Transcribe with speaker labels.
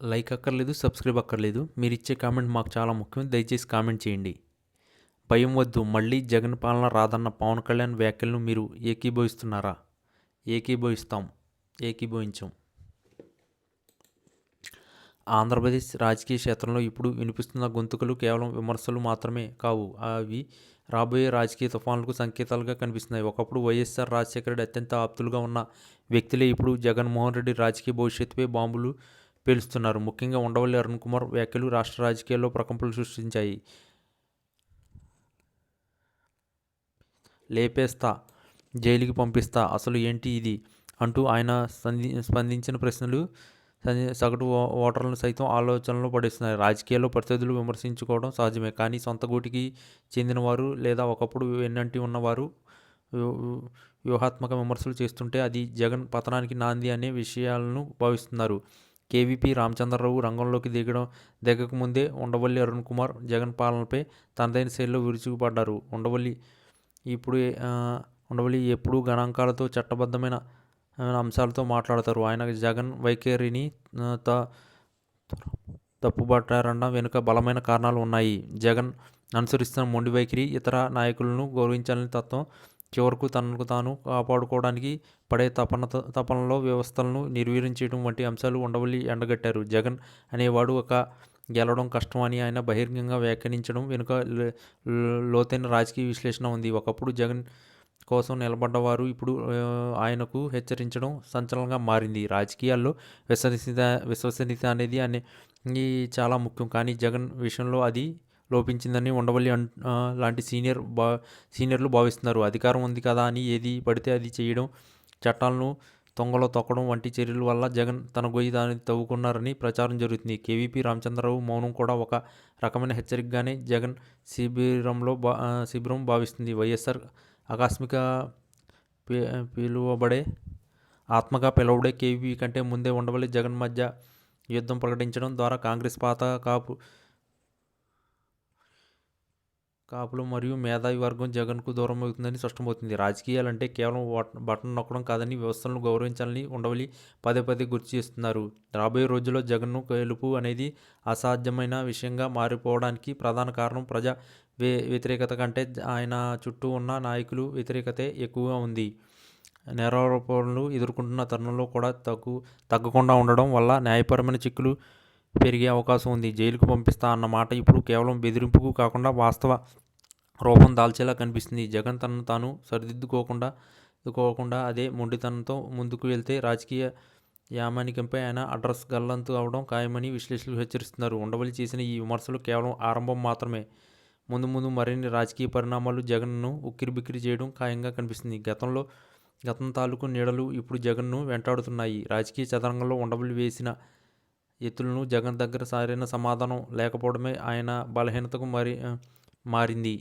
Speaker 1: Like అక్కర్లేదు subscribe అక్కర్లేదు. మీరు ఇచ్చే కామెంట్ మాకు చాలా ముఖ్యం దయచేసి కామెంట్ చేయండి. భయం వద్దు మళ్ళీ జగన్ పాలన రాదన్న పవన్ కళ్యాణ్ వ్యాఖ్యలను మీరు ఏకీభవిస్తున్నారా? ఏకీభవిస్తాం ఏకీభవించం. ఆంధ్రప్రదేశ్ రాజకీయ క్షేత్రంలో ఇప్పుడు వినిపిస్తున్న గొంతుకలు కేవలం విమర్శలు మాత్రమే కావు. అవి రాబోయే రాజకీయ తుఫాన్లకు సంకేతాలుగా కనిపిస్తున్నాయి. ఒకప్పుడు వైఎస్ఆర్ రాజశేఖర రెడ్డి అత్యంత ఆప్తులుగా ఉన్న వ్యక్తులే. ఇప్పుడు జగన్మోహన్ రెడ్డి రాజకీయ భవిష్యత్తుపై బాంబులు పేలుస్తున్నారు. ముఖ్యంగా ఉండవల్లి అరుణ్ కుమార్ వ్యాఖ్యలు రాష్ట్ర రాజకీయాల్లో ప్రకంపలు సృష్టించాయి. లేపేస్తా జైలుకి పంపిస్తా అసలు ఏంటి ఇది? అంటూ ఆయన స్పంది స్పందించిన ప్రశ్నలు సగటు ఓ- ఓటర్లను సైతం ఆలోచనలో పడేస్తున్నాయి. రాజకీయాల్లో ప్రత్యర్థులు విమర్శించుకోవడం సహజమే కానీ సొంత గూటికి చెందినవారు లేదా ఒకప్పుడు వెన్నంటి ఉన్నవారు వ్యూహాత్మక విమర్శలు చేస్తుంటే అది జగన్ పతనానికి నాంది అనే విషయాలను భావిస్తున్నారు. కేవీపీ రామచంద్రరావు రంగంలోకి దిగడం దిగక ముందే ఉండవల్లి అరుణ్ కుమార్ జగన్ పాలనపై తనదైన శైలిలో విరుచుకుపడ్డారు. ఉండవల్లి ఇప్పుడు ఉండవల్లి ఎప్పుడూ గణాంకాలతో చట్టబద్ధమైన అంశాలతో మాట్లాడతారు. ఆయన జగన్ వైఖరిని త తప్పుబట్టారన్న వెనుక బలమైన కారణాలు ఉన్నాయి. జగన్ అనుసరిస్తున్న మొండి వైఖరి ఇతర నాయకులను గౌరవించాలని తత్వం చివరకు తనకు తాను కాపాడుకోవడానికి పడే తపన తపనలో వ్యవస్థలను నిర్వీర్యం చేయడం వంటి అంశాలు ఉండవల్లి ఎండగట్టారు. జగన్ అనేవాడు ఒక గెలవడం కష్టం అని ఆయన బహిరంగంగా వ్యాఖ్యానించడం వెనుక లోతైన రాజకీయ విశ్లేషణ ఉంది. ఒకప్పుడు జగన్ కోసం నిలబడ్డవారు ఇప్పుడు ఆయనకు హెచ్చరించడం సంచలనంగా మారింది. రాజకీయాల్లో విశ్వసనీయత విశ్వసనీయత అనేది అనే చాలా ముఖ్యం. కానీ జగన్ విషయంలో అది లోపించిందని ఉండవల్లి లాంటి సీనియర్ బా సీనియర్లు భావిస్తున్నారు. అధికారం ఉంది కదా అని ఏది పడితే అది చేయడం చట్టాలను తొంగలో తొక్కడం వంటి చర్యల వల్ల జగన్ తన గొయ్యి దాన్ని తవ్వుకున్నారని ప్రచారం జరుగుతుంది. కేవీపీ రామచంద్రరావు మౌనం కూడా ఒక రకమైన హెచ్చరికగానే జగన్ శిబిరంలో బా శిబిరం భావిస్తుంది. వైఎస్ఆర్ ఆకస్మిక పిలువబడే ఆత్మగా పిలువబడే కేవీపీ కంటే ముందే ఉండవల్లి జగన్ మధ్య యుద్ధం ప్రకటించడం ద్వారా కాంగ్రెస్ పాత కాపు కాపులు మరియు మేధావి వర్గం జగన్కు దూరం అవుతుందని స్పష్టమవుతుంది. రాజకీయాలంటే కేవలం బటన్ నొక్కడం కాదని వ్యవస్థలను గౌరవించాలని ఉండవలి పదే పదే గుర్తు చేస్తున్నారు. రాబోయే రోజుల్లో జగన్ను గెలుపు అనేది అసాధ్యమైన విషయంగా మారిపోవడానికి ప్రధాన కారణం ప్రజా వే వ్యతిరేకత కంటే ఆయన చుట్టూ ఉన్న నాయకులు వ్యతిరేకతే ఎక్కువగా ఉంది. నేరారోపణలు ఎదుర్కొంటున్న తరుణంలో కూడా తగ్గు తగ్గకుండా ఉండడం వల్ల న్యాయపరమైన చిక్కులు పెరిగే అవకాశం ఉంది. జైలుకు పంపిస్తా అన్న మాట ఇప్పుడు కేవలం బెదిరింపుకు కాకుండా వాస్తవ రూపం దాల్చేలా కనిపిస్తుంది. జగన్ తనను తాను సరిదిద్దుకోకుండా దిద్దుకోకుండా అదే మొండితనంతో ముందుకు వెళ్తే రాజకీయ యామానికంపై ఆయన అడ్రస్ గల్లంతు అవడం ఖాయమని విశ్లేషకులు హెచ్చరిస్తున్నారు. ఉండవల్లి చేసిన ఈ విమర్శలు కేవలం ఆరంభం మాత్రమే. ముందు ముందు మరిన్ని రాజకీయ పరిణామాలు జగన్ను ఉక్కిరిబిక్కిరి చేయడం ఖాయంగా కనిపిస్తుంది. గతంలో గతం తాలూకు నీడలు ఇప్పుడు జగన్ను వెంటాడుతున్నాయి. రాజకీయ చదరంగంలో ఉండవల్లి వేసిన ఎత్తులను జగన్ దగ్గర సరైన సమాధానం లేకపోవడమే ఆయన బలహీనతకు మరి మారింది.